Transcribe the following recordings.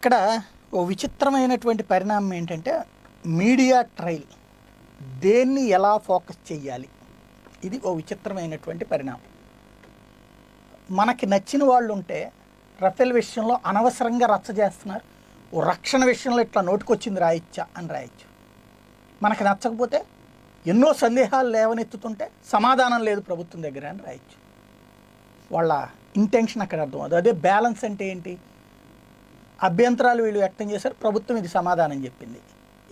ఇక్కడ ఓ విచిత్రమైనటువంటి పరిణామం ఏంటంటే మీడియా ట్రయల్ దేన్ని ఎలా ఫోకస్ చేయాలి ఇది ఓ విచిత్రమైనటువంటి పరిణామం. మనకి నచ్చిన వాళ్ళు ఉంటే రఫేల్ విషయంలో అనవసరంగా రచ్చ చేస్తున్నారు. ఓ రక్షణ విషయంలో ఇట్లా నోటికొచ్చింది రాయొచ్చా అని రాయొచ్చు. మనకి నచ్చకపోతే ఎన్నో సందేహాలు లేవనెత్తుతుంటే సమాధానం లేదు ప్రభుత్వం దగ్గర అని రాయొచ్చు. వాళ్ళ ఇంటెన్షన్ అక్కడ అర్థం అదే బ్యాలెన్స్ అంటే ఏంటి? అభ్యంతరాలు వీళ్ళు వ్యక్తం చేశారు. ప్రభుత్వం ఇది సమాధానం చెప్పింది.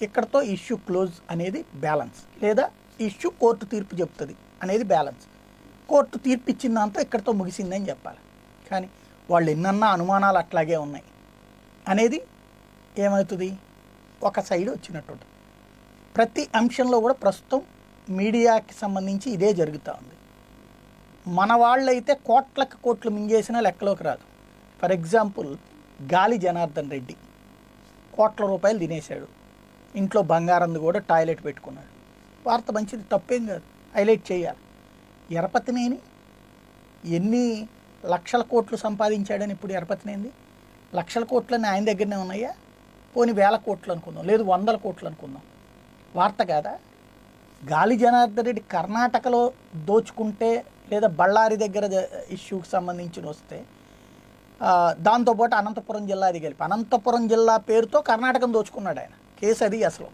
ఇక్కడతో ఇష్యూ క్లోజ్ అనేది బ్యాలెన్స్ లేదా ఇష్యూ కోర్టు తీర్పు చెప్తుంది అనేది బ్యాలెన్స్. కోర్టు తీర్పు ఇచ్చిన దాంతో ఇక్కడతో ముగిసిందని చెప్పాలి. కానీ వాళ్ళు ఎన్నన్నా అనుమానాలు అట్లాగే ఉన్నాయి. అనేది ఏమవుతుంది? ఒక సైడ్ వచ్చినట్టు ప్రతి అంశంలో కూడా ప్రస్తుతం మీడియాకి సంబంధించి ఇదే జరుగుతూ ఉంది. మన వాళ్ళైతే కోట్లకు కోట్లు మింగేసినా లెక్కలోకి రాదు. ఫర్ ఎగ్జాంపుల్ గాలి జనార్దన్ రెడ్డి కోట్ల రూపాయలు తినేశాడు. ఇంట్లో బంగారంది కూడా టాయిలెట్ పెట్టుకున్నాడు. వార్త మంచిది తప్పేం కాదు. హైలైట్ చేయాలి. ఎరపతినేని ఎన్ని లక్షల కోట్లు సంపాదించాడని ఇప్పుడు ఎరపతినేంది? లక్షల కోట్లని ఆయన దగ్గరనే ఉన్నాయా? పోని వేల కోట్లు అనుకుందాం లేదు వందల కోట్లు అనుకుందాం. వార్త కాదా? గాలి జనార్దన్ రెడ్డి కర్ణాటకలో దోచుకుంటే లేదా బళ్ళారి దగ్గర ఇష్యూకి సంబంధించిన వస్తే దాంతోపాటు అనంతపురం జిల్లా అది కలిపి అనంతపురం జిల్లా పేరుతో కర్ణాటకం దోచుకున్నాడు ఆయన కేసు అది అసలు.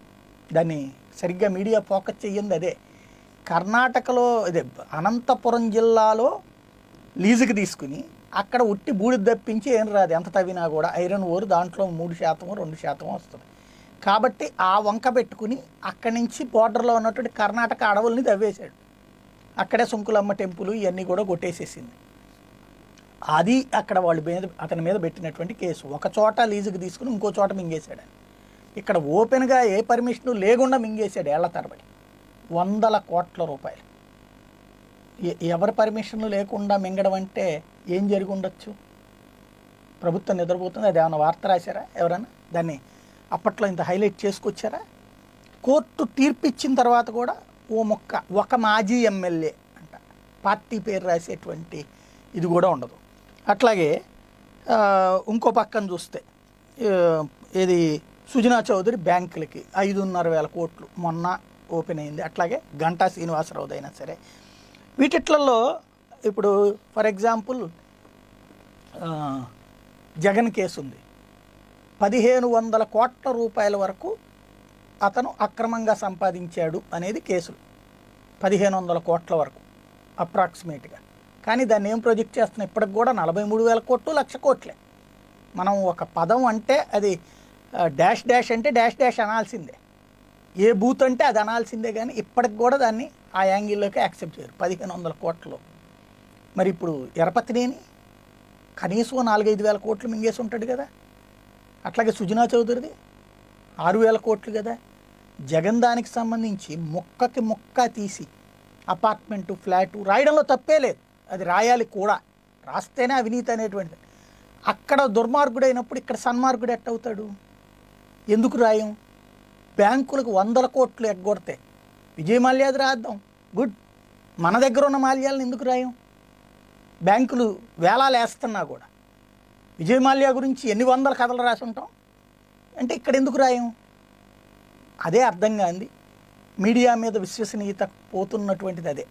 దాన్ని సరిగ్గా మీడియా ఫోకస్ చెయ్యింది అదే. కర్ణాటకలో అదే అనంతపురం జిల్లాలో లీజుకి తీసుకుని అక్కడ ఉట్టి బూడిద తప్పించి ఏం రాదు ఎంత తవ్వినా కూడా ఐరన్ ఓరు దాంట్లో మూడు శాతం రెండు శాతం వస్తుంది. కాబట్టి ఆ వంక పెట్టుకుని అక్కడి నుంచి బోర్డర్లో ఉన్నటువంటి కర్ణాటక అడవుల్ని తవ్వేశాడు. అక్కడే సుంకులమ్మ టెంపుల్ ఇవన్నీ కూడా కొట్టేసేసింది. అది అక్కడ వాళ్ళు మీద అతని మీద పెట్టినటువంటి కేసు. ఒక చోట లీజుకి తీసుకుని ఇంకో చోట మింగేశాడు ఇక్కడ ఓపెన్గా ఏ పర్మిషన్ లేకుండా మింగేశాడు ఏళ్ళ తరబడి. వందల కోట్ల రూపాయలు. ఎ- ఎవరి పర్మిషన్లు లేకుండా మింగడం అంటే ఏం జరిగి ఉండొచ్చు ప్రభుత్వం నిద్రపోతుంది. అది ఏమైనా వార్త రాశారా ఎవరైనా? దాన్ని అప్పట్లో ఇంత హైలైట్ చేసుకొచ్చారా? కోర్టు తీర్పు ఇచ్చిన తర్వాత కూడా ఓ మొక్క ఒక మాజీ ఎమ్మెల్యే అంట. పార్టీ పేరు రాసేటువంటి ఇది కూడా ఉండదు. అట్లాగే ఇంకో పక్కన చూస్తే ఇది సుజనా చౌదరి బ్యాంకులకి ఐదున్నర వేల కోట్లు మొన్న ఓపెన్ అయింది. అట్లాగే గంటా శ్రీనివాసరావు అయినా సరే. వీటిట్లలో ఇప్పుడు ఫర్ ఎగ్జాంపుల్ జగన్ కేసు ఉంది. పదిహేను వందల కోట్ల రూపాయల వరకు అతను అక్రమంగా సంపాదించాడు అనేది కేసులు. పదిహేను వందల కోట్ల వరకు అప్రాక్సిమేట్గా. కానీ దాన్ని ఏం ప్రొజెక్ట్ చేస్తున్నాం ఇప్పటికి కూడా నలభై మూడు వేల కోట్లు లక్ష కోట్లే. మనం ఒక పదం అంటే అది డాష్ డాష్ అంటే డాష్ డాష్ అనాల్సిందే. ఏ బూత్ అంటే అది అనాల్సిందే కానీ ఇప్పటికి కూడా దాన్ని ఆ యాంగిల్లోకి యాక్సెప్ట్ చేయరు. పదిహేను వందల కోట్లు. మరి ఇప్పుడు ఎరపతినేని కనీసం నాలుగైదు వేల కోట్లు మింగేసి ఉంటాడు కదా. అట్లాగే సుజనా చౌదరిది ఆరు వేల కోట్లు కదా. జగన్ దానికి సంబంధించి ముక్కకి ముక్క తీసి అపార్ట్మెంటు ఫ్లాటు రాయడంలో తప్పే లేదు. అది రాయాలి కూడా. రాస్తేనే అవినీతి అనేటువంటిది. అక్కడ దుర్మార్గుడు అయినప్పుడు ఇక్కడ సన్మార్గుడు ఎట్టవుతాడు? ఎందుకు రాయం? బ్యాంకులకు వందల కోట్లు ఎగ్గొడితే. విజయ మాల్యాది రాద్దాం. గుడ్. మన దగ్గర ఉన్న మాల్యాలను ఎందుకు రాయం? బ్యాంకులు వేలాలు వేస్తున్నా కూడా. విజయ మాల్యా గురించి ఎన్ని వందల కథలు రాసి ఉంటాం అంటే ఇక్కడ ఎందుకు రాయం? అదే అర్థం కాంది. మీడియా మీద విశ్వసనీయత పోతున్నటువంటిది అదే.